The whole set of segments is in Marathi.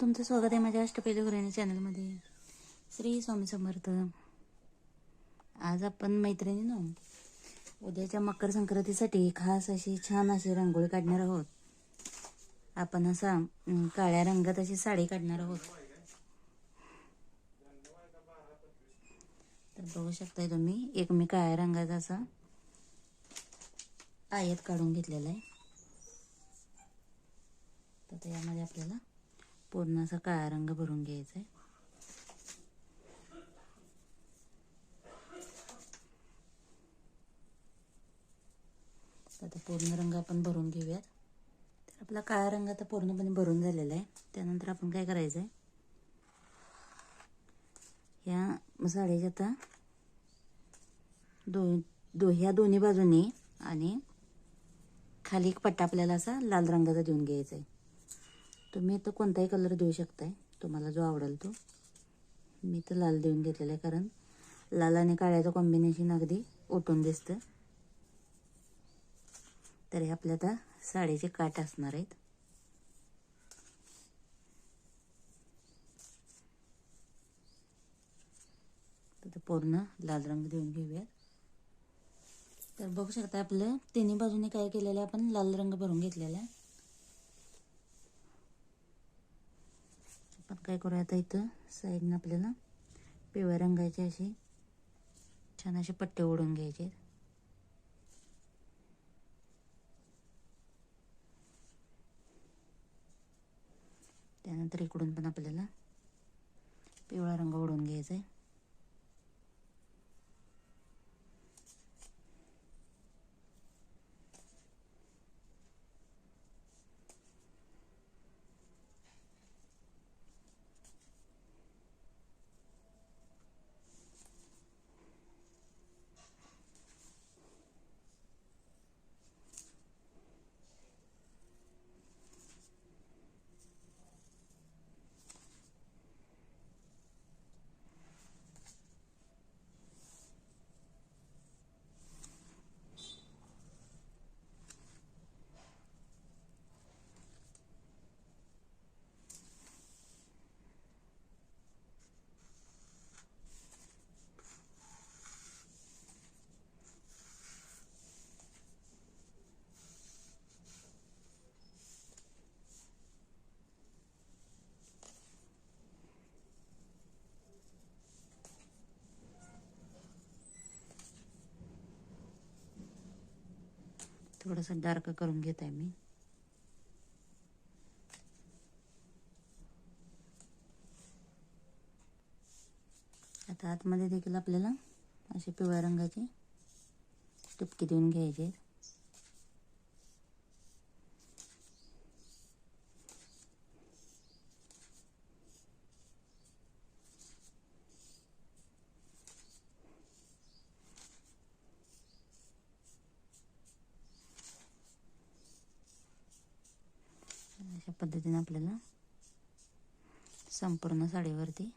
तुमचं स्वागत आहे माझ्या अष्टपैलू घराणी चॅनलमध्ये श्री स्वामी समर्थ. आज आपण मैत्रिणीनो उद्याच्या मकर संक्रांतीसाठी खास अशी छान अशी रांगोळी काढणार आहोत. आपण असा काळ्या रंगात अशी साडी काढणार आहोत. तर बघू शकताय तुम्ही एक मी काळ्या रंगाचा असा आयत काढून घेतलेला आहे. तर त्यामध्ये आपल्याला पूर्ण असा काळा रंग भरून घ्यायचा आहे आता पूर्ण रंग आपण भरून घेऊयात. तर आपला काळा रंग आता पूर्णपणे भरून झालेला आहे त्यानंतर आपण काय करायचं आहे ह्या साडीच्या आता दो दो ह्या दोन्ही बाजूनी आणि खाली एक पट्टा आपल्याला असा लाल रंगाचा देऊन घ्यायचा आहे तुम्ही इथं कोणताही कलर देऊ शकताय. तुम्हाला जो आवडेल तो. मी तर लाल देऊन घेतलेला आहे कारण लाल आणि काळ्याचं कॉम्बिनेशन अगदी उठून दिसतं. तर हे आपल्या आता साडीचे काठ असणार आहेत. तर पूर्ण लाल रंग देऊन घेऊयात. तर बघू शकता आपलं तिन्ही बाजूने काय केलेलं आहे आपण लाल रंग भरून घेतलेला आहे. काय करूया आता इथं? साईडनं आपल्याला पिवळ्या रंगाचे असे छान असे पट्टे ओढून घ्यायचे त्यानंतर इकडून पण आपल्याला पिवळा रंग ओढून घ्यायचा आहे. थोडंसं डार्क करून घेत आहे मी. आता आतमध्ये देखील आपल्याला असे पिवळ्या रंगाचे टिपकी देऊन घ्यायचे आहेत. अशा पद्धतीने आपल्याला संपूर्ण साडीवरती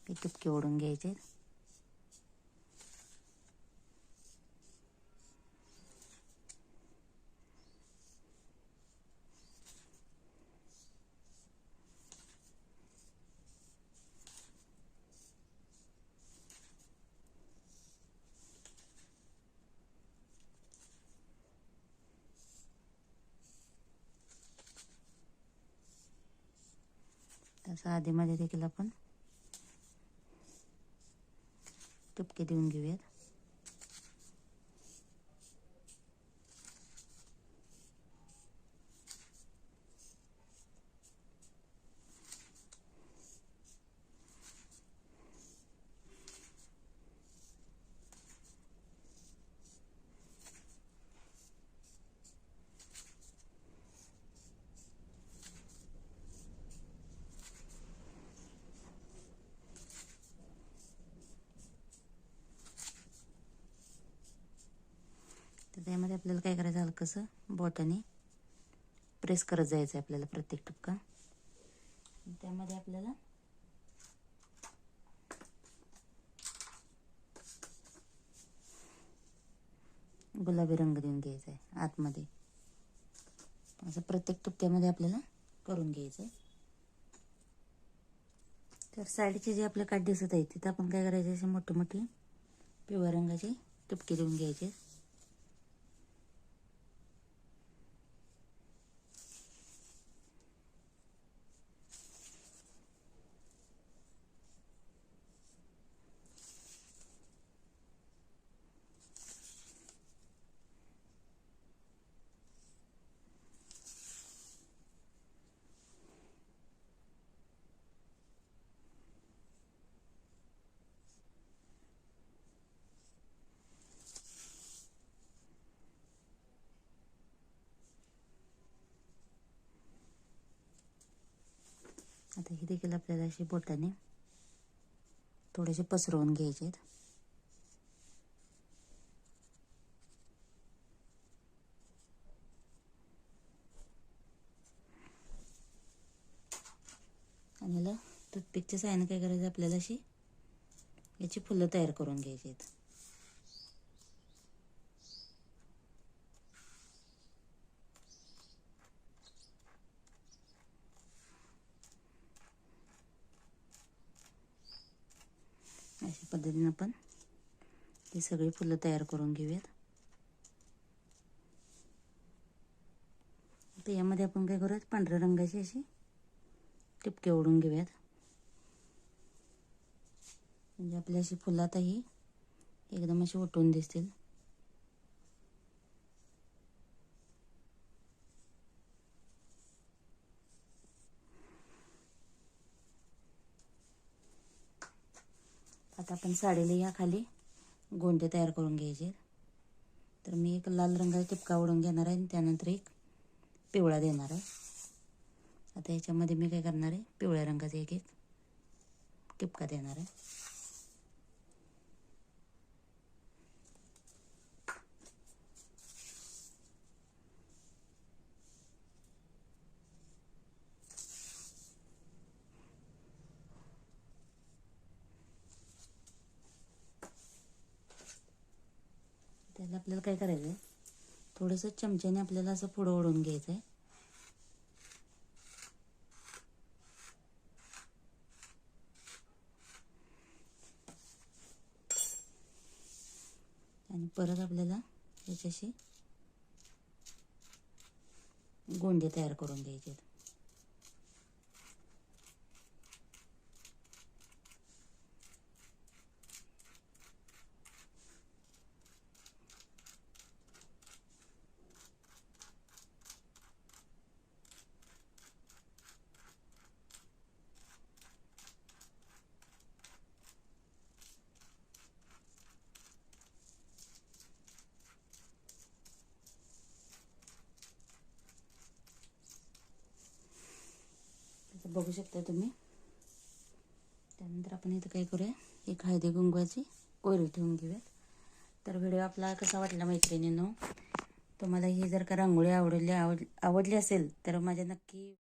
हे टुपके ओढून घ्यायचे आहेत. तसं आधीमध्ये देखील आपण टुपके देऊन घेऊयात. त्यामध्ये आपल्याला काय करायचं हलकंसं बोटाने प्रेस करत जायचं आहे आपल्याला प्रत्येक टुपका. त्यामध्ये आपल्याला गुलाबी रंग देऊन घ्यायचा आहे आतमध्ये. असं प्रत्येक तुपक्यामध्ये आपल्याला करून घ्यायचं आहे. तर साईडचे जे आपले काठ दिसत आहेत तिथं आपण काय करायचे असे मोठे मोठे पिवळ्या रंगाचे टिपके देऊन घ्यायचे आता हे देखील आपल्याला असे बोटाने थोडेसे पसरवून घ्यायचे आहेत. आणि याला टूथपिकच्या साहाय्याने काय करायचं? आपल्याला अशी याची फुलं तयार करून घ्यायची आहेत. अशा पद्धतीनं आपण ती सगळी फुलं तयार करून घेऊयात. आता यामध्ये आपण काय करूयात? पांढऱ्या रंगाची अशी टिपके ओढून घेऊयात. म्हणजे आपली अशी फुलं आता ही एकदम अशी उठून दिसतील. आता आपण साडीला या खाली गोंडे तयार करून घ्यायचे तर मी एक लाल रंगाचा टिपका ओढून घेणार आहे आणि त्यानंतर एक पिवळा देणार आहे. आता याच्यामध्ये मी काय करणार आहे? पिवळ्या रंगाचा एक एक टिपका देणार आहे. आपल्याला काय करायचं आहे थोडंसं चमच्याने आपल्याला असं पुढं ओढून घ्यायचं आहे आणि परत आपल्याला याच्याशी गोंडे तयार करून घ्यायचे आहेत. बघू शकता तुम्ही. त्यानंतर आपण इथं काय करूया? एक हळदी गुंगवाची कोरी ठेवून घेऊयात. तर व्हिडिओ आपला कसा वाटला मैत्रिणींनो? तुम्हाला ही जर का रांगोळी आवडली आवड आवडली असेल तर माझ्या नक्की